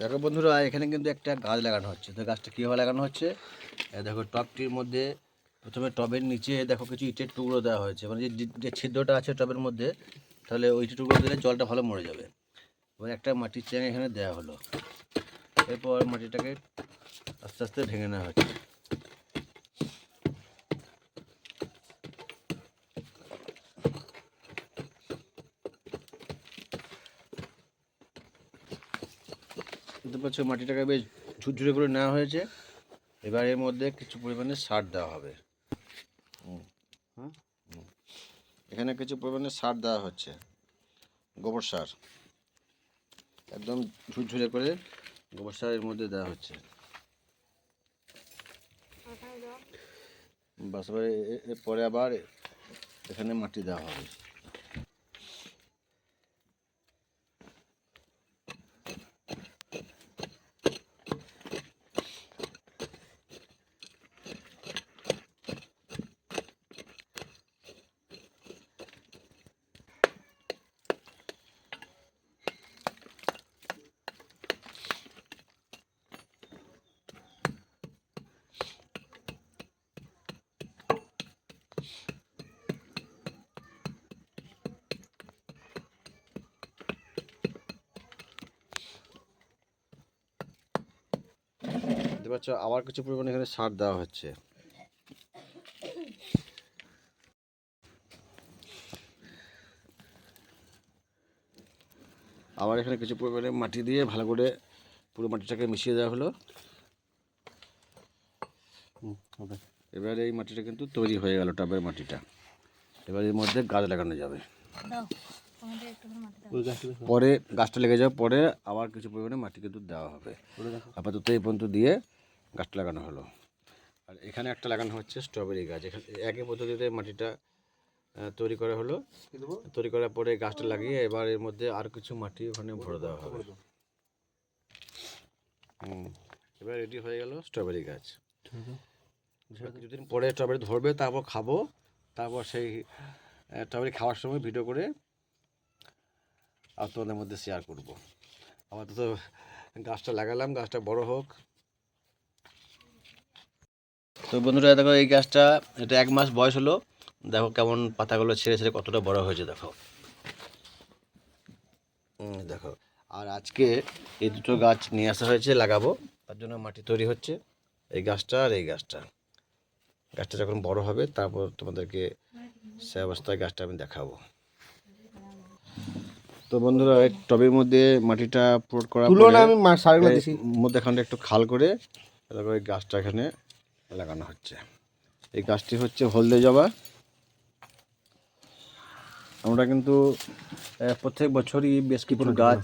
দেখো বন্ধুরা, এখানে কিন্তু একটা গাছ লাগানো হচ্ছে। তো গাছটা কীভাবে লাগানো হচ্ছে? দেখো টবটির মধ্যে প্রথমে টবের নিচে দেখো কিছু ইটের টুকরো দেওয়া হয়েছে। মানে যে ছিদ্রটা আছে টবের মধ্যে, তাহলে ওই টুকরো দিলে জলটা ভালো মরে যাবে। এবার একটা মাটির চ্যাং এখানে দেওয়া হলো। এরপর মাটিটাকে আস্তে আস্তে ভেঙে নেওয়া হচ্ছে। বুঝতে পারছ মাটিটাকে বেশ ঝুরঝুরে করে নেওয়া হয়েছে। এবার এর মধ্যে কিছু পরিমাণে সার দেওয়া হবে। হুম। এখানে কিছু পরিমাণে সার দেওয়া হচ্ছে। গোবর সার। একদম ঝুরঝুরে করে গোবর সার এর মধ্যে দেওয়া হচ্ছে। বাস পরে আবার এখানে মাটি দেওয়া হবে। দেখতে পাচ্ছ, আবার কিছু পরিমাণে এখানে সার দেওয়া হচ্ছে। আবার এখানে কিছু পরিমাণে মাটি দিয়ে ভালো করে পুরো মাটিটাকে মিশিয়ে দেওয়া হলো। এবার এই মাটিটা কিন্তু তৈরি হয়ে গেল টবের মাটিটা। এবার এর মধ্যে গাছ লাগানো যাবে। দাও আমাদের একটু মাটি দাও। পরে গাছটা লেগে যাওয়ার পরে আবার কিছু পরিমাণে মাটি কিন্তু দেওয়া হবে। আপাতত এই পর্যন্ত দিয়ে গাছটা লাগানো হলো। আর এখানে একটা লাগানো হচ্ছে স্ট্রবেরি গাছ। এখানে একই পদ্ধতিতে মাটিটা তৈরি করা হলো। তৈরি করার পরে গাছটা লাগিয়ে এবার এর মধ্যে আর কিছু মাটি ওখানে ভরে দেওয়া হবে। হুম এবার রেডি হয়ে গেল স্ট্রবেরি গাছ। কিছুদিন পরে স্ট্রবেরি ধরবে তারপর খাব। তারপর সেই স্ট্রবেরি খাওয়ার সময় ভিডিও করে আর তোমাদের মধ্যে শেয়ার করব। আপাতত গাছটা লাগালাম গাছটা বড় হোক। তো বন্ধুরা দেখো এই গাছটা এটা এক মাস বয়স হলো। দেখো কেমন পাতাগুলো ছেড়ে ছেড়ে কতটা বড় হয়েছে দেখো। দেখো। আর আজকে এই দুটো গাছ নিয়ে আসা হয়েছে লাগাবো। তার জন্য মাটি তৈরি হচ্ছে। এই গাছটা আর এই গাছটা। গাছটা যখন বড় হবে তারপর তোমাদেরকে সে অবস্থায় গাছটা আমি দেখাবো। তো বন্ধুরা টবের মধ্যে মাটিটা পুরোট করা আমি সারগুলো দিছি। মধ্যেখানটা একটু খাল করে তারপর গাছটা এখানে লাগানো হচ্ছে। এই গাছটি হচ্ছে হলদে জবা। আমরা কিন্তু প্রত্যেক বছরই বেশ কিছু গাছ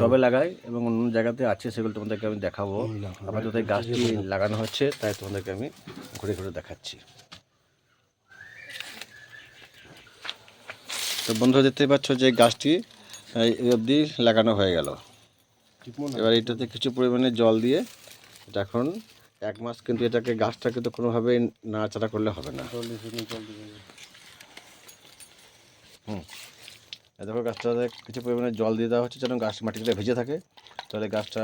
টবে লাগাই এবং অন্য জায়গাতে আছে সেগুলো তোমাদেরকে আমি দেখাবো। আপাতত এই গাছটি লাগানো হচ্ছে তাই তোমাদেরকে আমি ঘুরে ঘুরে দেখাচ্ছি। তো বন্ধুরা দেখতে পাচ্ছ যে গাছটি এই অবধি লাগানো হয়ে গেল। এবার এটাতে কিছু পরিমাণে জল দিয়ে এটা এখন এক মাস কিন্তু এটাকে গাছটা কিন্তু কোনোভাবে নাড়াচাড়া করলে হবে না। হুম। দেখো গাছটাতে কিছু পরিমাণে জল দিয়ে দেওয়া হচ্ছে যেন গাছ মাটিটা ভেজে থাকে। তাহলে গাছটা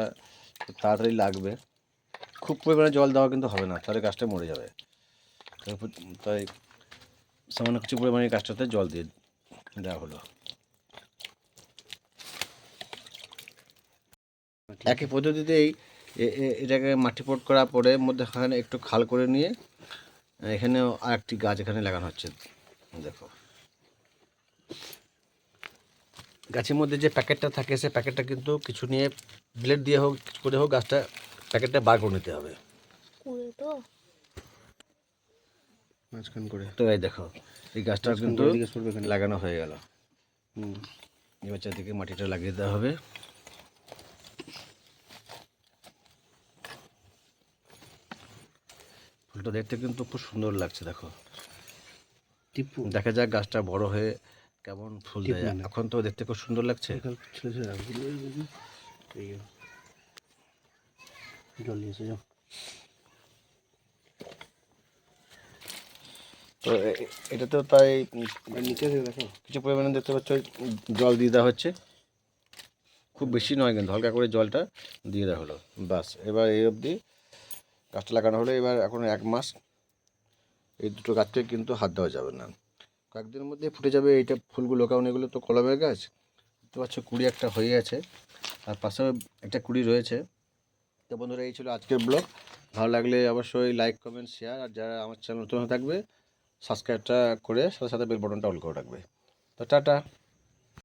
তাড়াতাড়ি লাগবে। খুব পরিমাণে জল দেওয়া কিন্তু হবে না, তাহলে গাছটা মরে যাবে। তাই সামান্য কিছু পরিমাণে গাছটাতে জল দিয়ে দেওয়া হলো। একই পদ্ধতিতেই এটাকে মাটি পোট করার পরে মধ্যে মধ্যেখানে একটু খাল করে নিয়ে, এখানেও আরেকটি গাছ এখানে লাগানো হচ্ছে। দেখো। গাছের মধ্যে যে প্যাকেটটা থাকে সে প্যাকেটটা কিন্তু কিছু নিয়ে ব্লেড দিয়ে হোক কিছু করে হোক গাছটা প্যাকেটটা বার করে নিতে হবে। তো। মাঝখান করে। তো এই দেখো এই গাছটা কিন্তু। লাগানো হয়ে গেল। এবার চারদিকে মাটিটা লাগিয়ে দেওয়া হবে। ফুলটা দেখতে কিন্তু খুব সুন্দর লাগছে দেখো। দেখা যাক গাছটা বড় হয়ে কেমন ফুল দেয়? এখন তো দেখতে খুব সুন্দর লাগছে। জল দিয়েছে তো এ- এ- এটাতেও তাই নিচে দেখো। কিছু পরিমাণে দেখতে পাচ্ছ জল দিয়ে দেওয়া হচ্ছে। খুব বেশি নয় কিন্তু হালকা করে জলটা দিয়ে দেওয়া হলো। বাস এবার এই অবধি গাছটা লাগানো হলো। এবার এখন এক মাস এই দুটো গাছকে কিন্তু হাত দেওয়া যাবে না। কয়েকদিনের মধ্যে ফুটে যাবে এইটা ফুলগুলো, কারণ এগুলো তো কলমের গাছ। দেখতে পাচ্ছ, কুড়ি একটা হয়ে আছে আর পাশে একটা কুড়ি রয়েছে। তো বন্ধুরা, এই ছিল আজকের ব্লগ। ভালো লাগলে অবশ্যই লাইক, কমেন্ট, শেয়ার, আর যারা আমার চ্যানেল নতুন থাকবে, সাবস্ক্রাইবটা করে সাথে সাথে বেল বটনটা অল করে রাখবে। তো টাটা।